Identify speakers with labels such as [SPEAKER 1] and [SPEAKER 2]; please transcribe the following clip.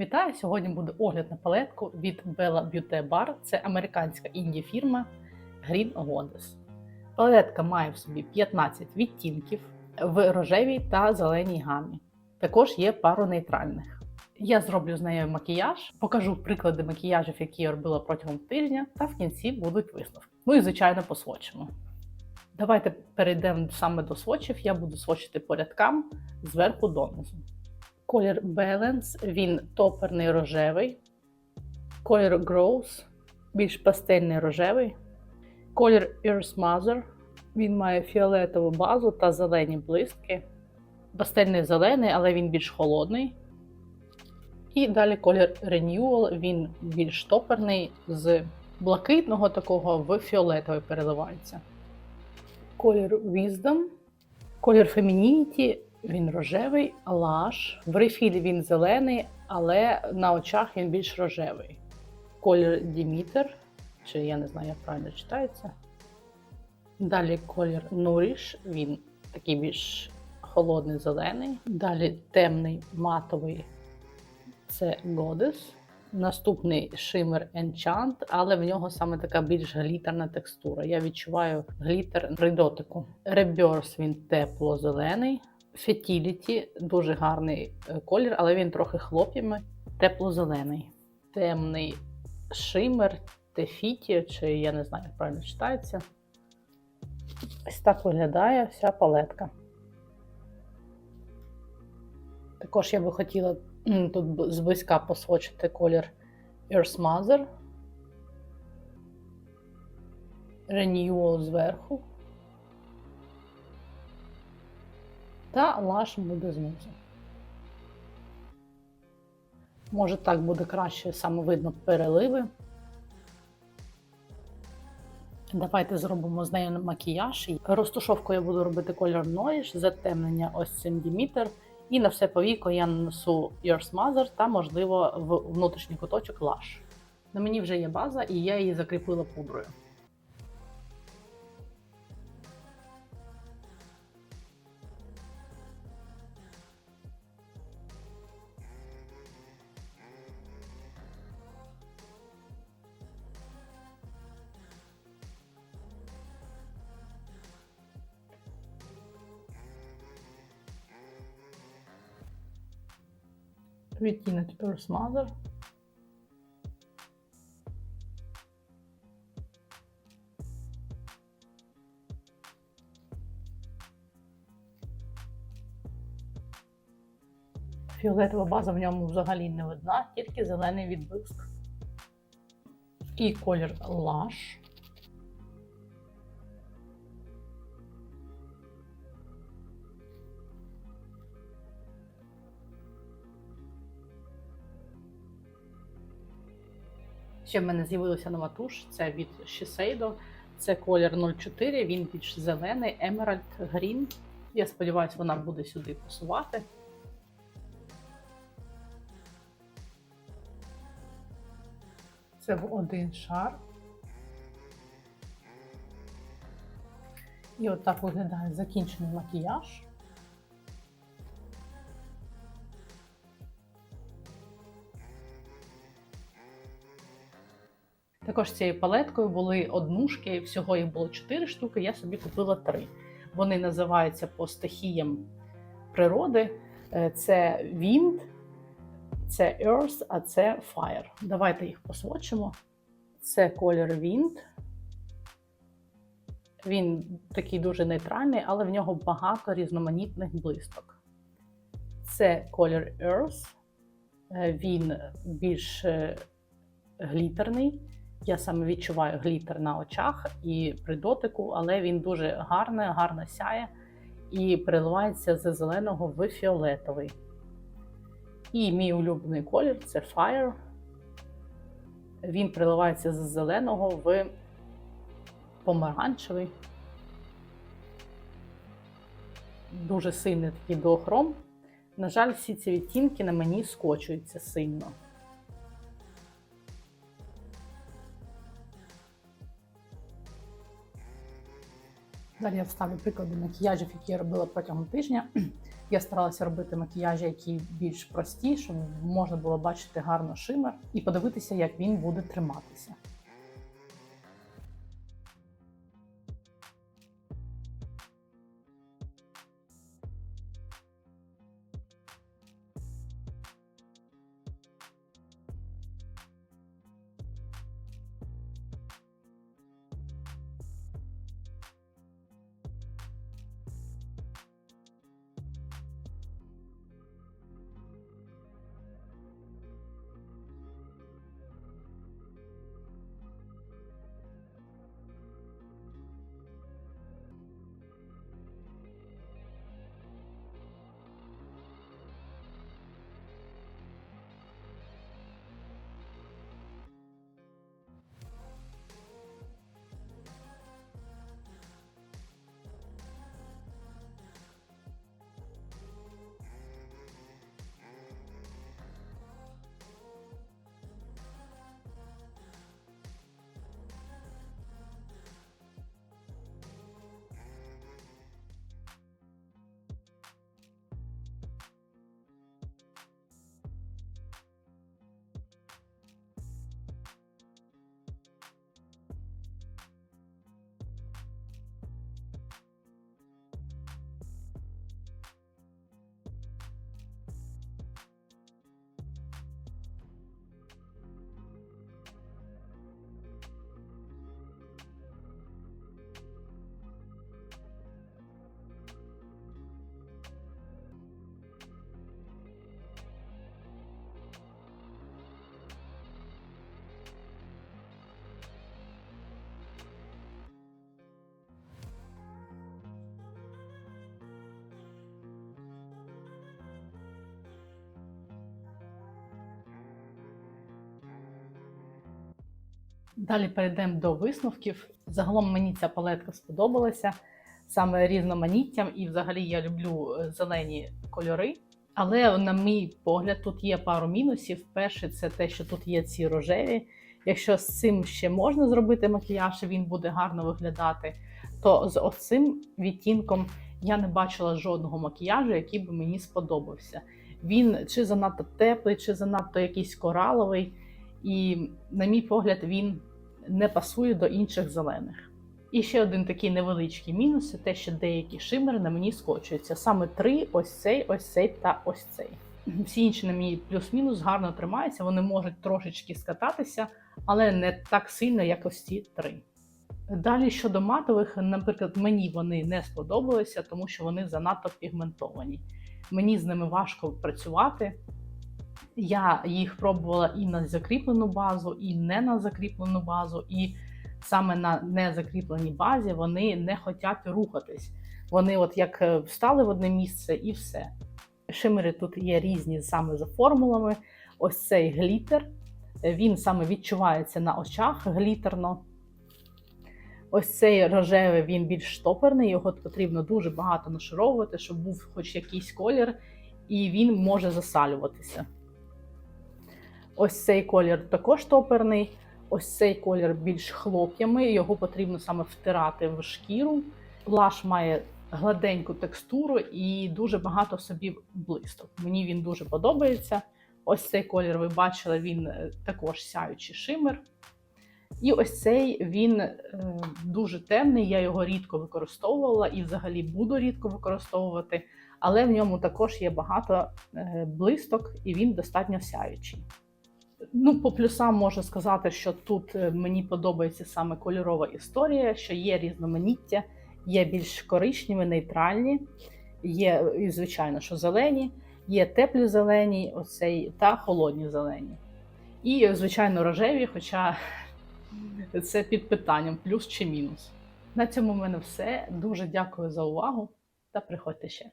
[SPEAKER 1] Вітаю! Сьогодні буде огляд на палетку від Bella Beauty Bar. Це американська інді фірма Green Goddess. Палетка має в собі 15 відтінків в рожевій та зеленій гамі. Також є пару нейтральних. Я зроблю з нею макіяж, покажу приклади макіяжів, які я робила протягом тижня, та в кінці будуть висновки. Ну і, звичайно, посвочимо. Давайте перейдемо саме до свочів. Я буду свочити по рядкам зверху донизу. Колір Balance, він топерний рожевий. Колір Gross, більш пастельний рожевий. Колір Earth Mother, він має фіолетову базу та зелені блистки. Пастельний зелений, але він більш холодний. І далі колір Renewal, він більш топерний, з блакитного такого в фіолетовий переливається. Колір Wisdom, колір Femininity, він рожевий, лаш. В рефілі він зелений, але на очах він більш рожевий. Колір Дімітер, чи я не знаю, як правильно читається. Далі колір Nourish, він такий більш холодний зелений. Далі темний матовий це Goddess. Наступний Shimmer Enchant, але в нього саме така більш глітерна текстура. Я відчуваю глітер при дотику. Rebirth він тепло-зелений. Fertility дуже гарний е, колір, але він трохи хлоп'ями, тепло-зелений. Темний Shimmer Тефіті, чи я не знаю, як правильно читається. Ось так виглядає вся палетка. Також я би хотіла тут зблизька посвочити колір Earth Mother. Renewal зверху. Та лаш буде знизу. Може, так буде краще саме видно переливи. Давайте зробимо з нею макіяж. Розтушовку я буду робити колір Nourish, затемнення ось цим Дімітер. І на все повіко я нанесу Yours Mother та, можливо, в внутрішній куточок Lush. На мені вже є база, і я її закріпила пудрою. Відтінок Yours Mother. Фіолетова база в ньому взагалі не видна, тільки зелений відблиск. І колір Lush. Ще в мене з'явилася нова туш, це від Shiseido. Це колір 04, він більш зелений, Emerald Green. Я сподіваюся, вона буде сюди пасувати. Це в один шар. І отак виглядає закінчений макіяж. Також цією палеткою були однушки, всього їх було 4 штуки, я собі купила 3. Вони називаються по стихіям природи. Е, Це Wind, це Earth, а це Fire. Давайте їх посвочимо. Це колір Wind. Він такий дуже нейтральний, але в нього багато різноманітних блисток. Це колір Earth. Е, Він більш е, глітерний. Я саме відчуваю глітер на очах і при дотику, але він дуже гарний, гарно сяє і переливається з зеленого в фіолетовий. І мій улюблений колір це Fire. Він переливається з зеленого в помаранчевий. Дуже сильний такий доохром. На жаль, всі ці відтінки на мені скочуються сильно. Далі я вставлю приклади макіяжів, які я робила протягом тижня. Я старалася робити макіяжі, які більш прості, щоб можна було бачити гарно шимер і подивитися, як він буде триматися. Далі перейдемо до висновків. Загалом мені ця палетка сподобалася саме різноманіттям, і взагалі я люблю е, зелені кольори. Але, на мій погляд, тут є пару мінусів. Перше, це те, що тут є ці рожеві. Якщо з цим ще можна зробити макіяж, і він буде гарно виглядати, то з оцим відтінком я не бачила жодного макіяжу, який би мені сподобався. Він чи занадто теплий, чи занадто якийсь кораловий. І, на мій погляд, він не пасує до інших зелених. І ще один такий невеличкий мінус це те, що деякі шимери на мені скочуються. Саме три: ось цей, ось цей та ось цей. Всі інші на мені плюс-мінус гарно тримаються, вони можуть трошечки скататися, але не так сильно, як ось ці три. Далі щодо матових, наприклад, мені вони не сподобалися, тому що вони занадто пігментовані. Мені з ними важко працювати. Я їх пробувала і на закріплену базу, і не на закріплену базу, і саме на незакріпленій базі вони не хочуть рухатись. Вони, от як е, встали в одне місце, і все. Шимери тут є різні саме за формулами. Ось цей глітер, він саме відчувається на очах глітерно. Ось цей рожевий він більш штоперний, його потрібно дуже багато нашаровувати, щоб був хоч якийсь колір, і він може засалюватися. Ось цей колір також топерний. Ось цей колір більш хлоп'ями, його потрібно саме втирати в шкіру. Блаш має гладеньку текстуру і дуже багато собі блисток. Мені він дуже подобається. Ось цей колір, ви бачили, він е, також сяючий шимер. І ось цей він е, дуже темний, я його рідко використовувала і взагалі буду рідко використовувати, але в ньому також є багато е, блисток, і він достатньо сяючий. Ну, по плюсам можу сказати, що тут е, мені подобається саме кольорова історія, що є різноманіття, є більш коричневі, нейтральні, є, і, звичайно, що зелені, є теплі зелені, оцей, та холодні зелені. І, звичайно, рожеві, хоча це під питанням, плюс чи мінус. На цьому в мене все. Дуже дякую за увагу та приходьте ще.